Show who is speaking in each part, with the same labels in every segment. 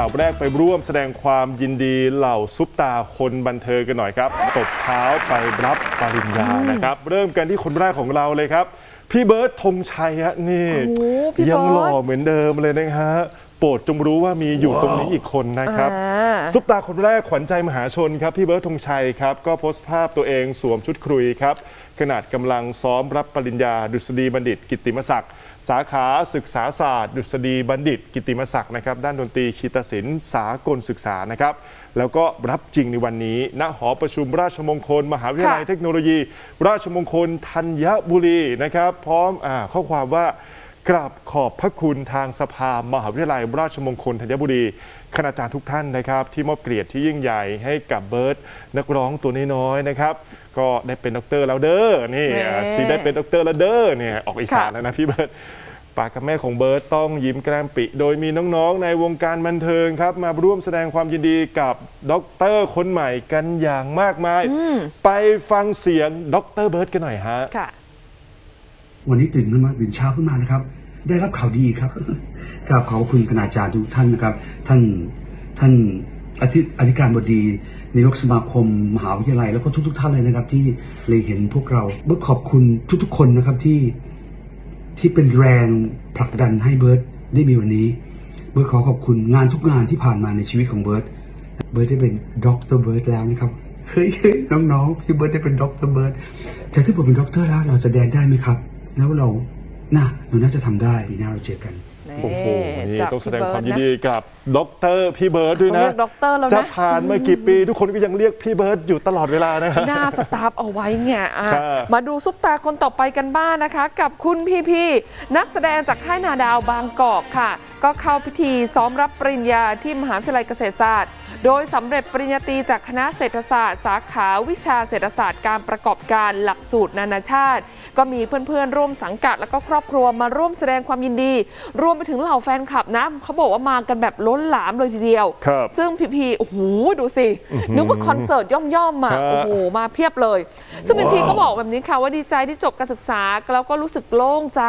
Speaker 1: ข่าวแรกไปร่วมแสดงความยินดีเหล่าซุปตาคนบันเทิงกันหน่อยครับ ตบเท้าไปรับปริญญานะครับ เริ่มกันที่คนแรกของเราเลยครับ พี่เบิร์ดธงชัยฮะนี่
Speaker 2: โอ้พี่เบิร์ด
Speaker 1: ยังหล่อเหมือนเดิมเลยนะฮะ โปรดจงรู้ว่ามีอยู่ตรงนี้อีกคนนะครับ
Speaker 2: อ่า
Speaker 1: ซุปตาคนแรกขวัญใจมหาชนครับ พี่เบิร์ดธงชัยครับ ก็โพสต์ภาพตัวเองสวมชุดครุยครับ ขนาดกำลังซ้อมรับปริญญาดุษฎีบัณฑิต กิตติมศักดิ์สาขาศึกษาศาสตร์ ดุษฎีบัณฑิต กิตติมศักดิ์นะครับด้านดนตรีคีตศิลป์สากลศึกษานะครับแล้วก็รับจริงในวันนี้ ณ หอประชุมราชมงคล มหาวิทยาลัย
Speaker 2: ค่ะ
Speaker 1: เทคโนโลยี ราชมงคลธัญบุรีนะครับ พร้อมอาข้อความว่า กราบขอบพระคุณทางสภามหาวิทยาลัยราชมงคลธัญบุรีคณาจารย์ทุกท่านนะครับ ที่มอบเกียรติที่ยิ่งใหญ่ให้กับเบิร์ตนักร้องตัวน้อยๆนะครับ ก็ได้เป็นด็อกเตอร์แล้วเด้อนี่
Speaker 2: นี่
Speaker 1: อ่าซีได้เป็นด็อกเตอร์แล้วเด้อเนี่ยออกอีสาน
Speaker 2: ค่ะ
Speaker 1: แล้วนะพี่เบิร์ตปากกับแม่ของเบิร์ตต้องยิ้มแก้มปิ โดยมีน้องๆในวงการบันเทิงครับ มาร่วมแสดงความยินดีกับด็อกเตอร์คนใหม่กันอย่างมากมาย ไปฟังเสียงด็อกเตอร์เบิร์ตกันหน่อยฮะ
Speaker 2: ค่ะ
Speaker 3: วันนี้ตื่นขึ้นมาตื่นเช้าขึ้นมานะครับ ได้รับข่าวดีครับกราบขอบคุณคณาจารย์ทุกท่านนะครับ ท่านท่านอธิอธิการบดีนายกสมาคม มหาวิทยาลัยแล้วก็ทุกๆท่านเลยนะครับ ที่เล็งเห็นพวกเราเบิร์ตขอบคุณทุกๆ คนนะครับที่ที่เป็นแรงผลักดันให้เบิร์ตได้มีวันนี้เบิร์ตขอขอบคุณงานทุกงานที่ผ่านมาในชีวิตของเบิร์ตเบิร์ตได้เป็นด็อกเตอร์เบิร์ตแล้วนะครับเฮ้ยน้องๆพี่เบิร์ตได้เป็นด็อกเตอร์เบิร์ตแต่ถ้าผมเป็นด็อกเตอร์แล้วเราจะแดนได้ไหมครับ แล้วเราน่าเราน่าจะทำได้ปีหน้าเราเจอกัน
Speaker 1: โอ้โหนี่
Speaker 2: จาก
Speaker 1: ต้องแสดง
Speaker 2: พี่
Speaker 1: ความยิน
Speaker 2: เบิ
Speaker 1: ดี
Speaker 2: ร์ตนะ
Speaker 1: กับด็อกเตอร์พี่เบิร์ดด้วย
Speaker 2: ต้อง
Speaker 1: นะ
Speaker 2: เรียกด็อกเตอร์แล้วนะ
Speaker 1: จะผ่านมากี่ปี ทุกคนก็ยังเรียกพี่เบิร์ดอยู่ตลอดเวลานะฮะ
Speaker 2: หน้าสตาฟเอาไว้ไงอะ
Speaker 1: ครับ
Speaker 2: มาดูซุปตาคนต่อไปกันบ้างนะคะ กับคุณพีพีนักแสดงจากค่ายนาดาวบางกอกค่ะ ก็เข้าพิธีซ้อมรับปริญญาที่มหาวิทยาลัยเกษตรศาสตร์ โดยสำเร็จปริญญาตรีจากคณะเศรษฐศาสตร์ สาขาวิชาเศรษฐศาสตร์การประกอบการหลักสูตรนานาชาติ ก็มีเพื่อนๆ ร่วมสังกัด แล้วก็ครอบครัวมาร่วมแสดงความยินดี รวมไปถึงเหล่าแฟนคลับนะเขาบอกว่ามากันแบบล้นหลามเลยทีเดียว
Speaker 1: ครับ
Speaker 2: ซึ่งพีพีโอ้โหดูสินึกว่าคอนเสิร์ตย่อมๆมา
Speaker 1: ฮะ
Speaker 2: โอ้โหมาเพียบเลย ซึ่งพีพีก็บอกแบบนี้ค่ะว่าดีใจที่จบการศึกษาแล้วก็รู้สึกโล่งใจ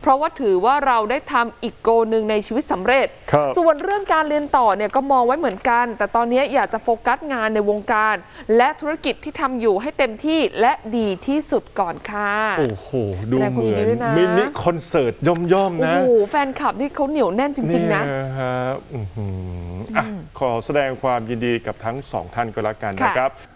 Speaker 2: เพราะว่าถือว่าเราได้ทำอีกโกหนึ่งในชีวิตสำเร็จ
Speaker 1: ครับ
Speaker 2: ส่วนเรื่องการเรียนต่อเนี่ยก็มองไว้เหมือนกันแต่ตอนนี้อยากจะโฟกัสงานในวงการ และธุรกิจที่ทำอยู่ให้เต็มที่และดีที่สุดก่อนค่ะ
Speaker 1: โอ้โห ดู
Speaker 2: แสดงความ
Speaker 1: เหมื
Speaker 2: ยิ
Speaker 1: อน
Speaker 2: นดีด้วยนะ
Speaker 1: มินิคอนเสิร์ตย่อม
Speaker 2: โอ้
Speaker 1: ๆนะ
Speaker 2: โห แฟนคลับนี่เขาเหนียวแน่นจริง ๆ นะ
Speaker 1: เยฮะอื้อหืออะขอแสดงความยินดีกับทั้งสองท่านก็แล้วกัน
Speaker 2: ค่ะ
Speaker 1: นะครับ